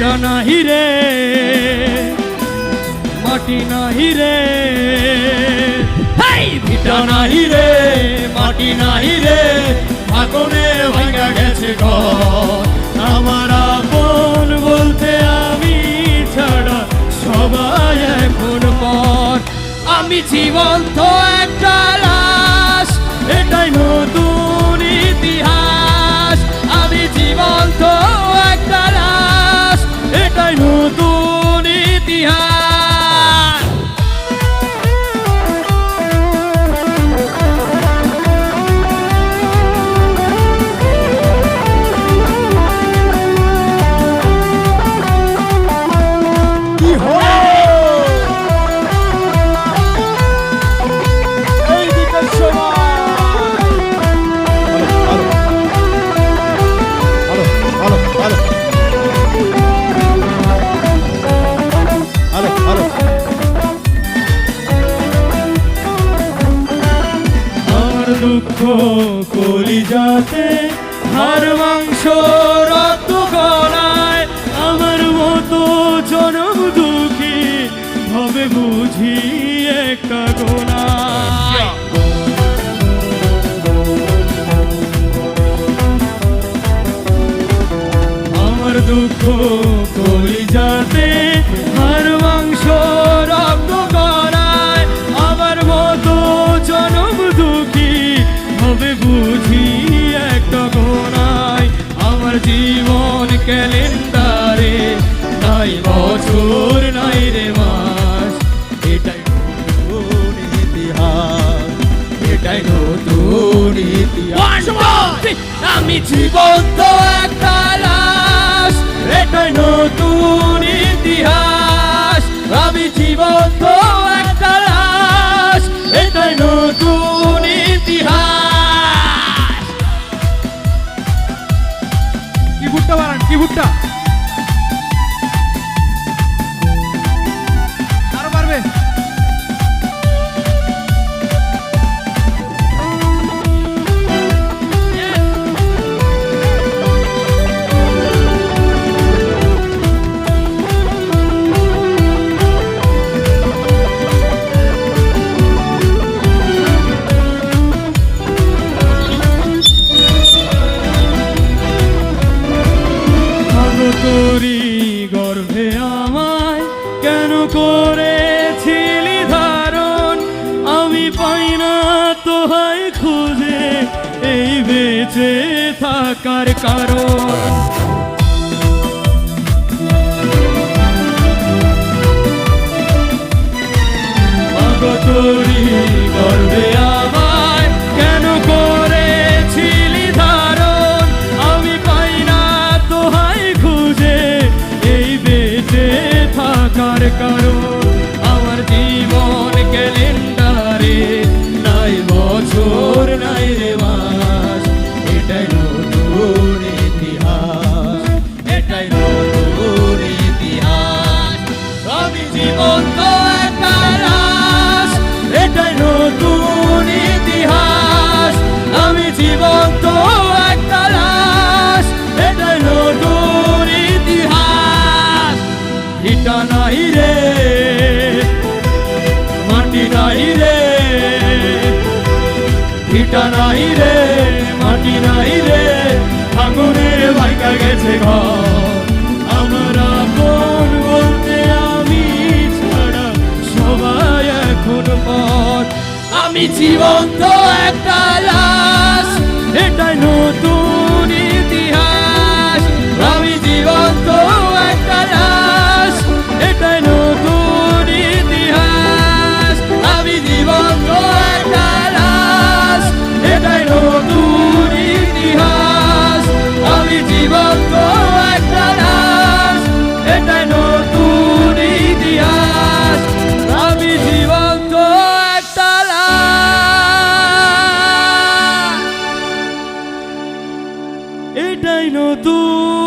ভিটা নাহি রে, মাটি নাহি রে। ভিটা নাহি রে, মাটি নাহি রে, আগুনে ভাঙা গেছে ঘর। আমার আপন বলতে আমি ছাড়া সবাই এখন পর। আমি জীবন্ত একটা দুঃখ কলিজাতে হার মাংস রক্ত গলায় আমার মতো জনম দুঃখী হবে বুঝি একটা গোনায় আমার দুঃখ কলিজাতে আমি জীবন্ত করেছিলি ধারণ আমি পাই না তোহায় খুঁজে এই বেঁচে থাকার কারণ। ইটা নাই রে, মাটি নাই রে আগুনের ভাইকা গেছে ঘর। আমার আপন বলতে আমি ছাড়া সবাই এখন পর আমি জীবন্ত একটা এটাই নতুন।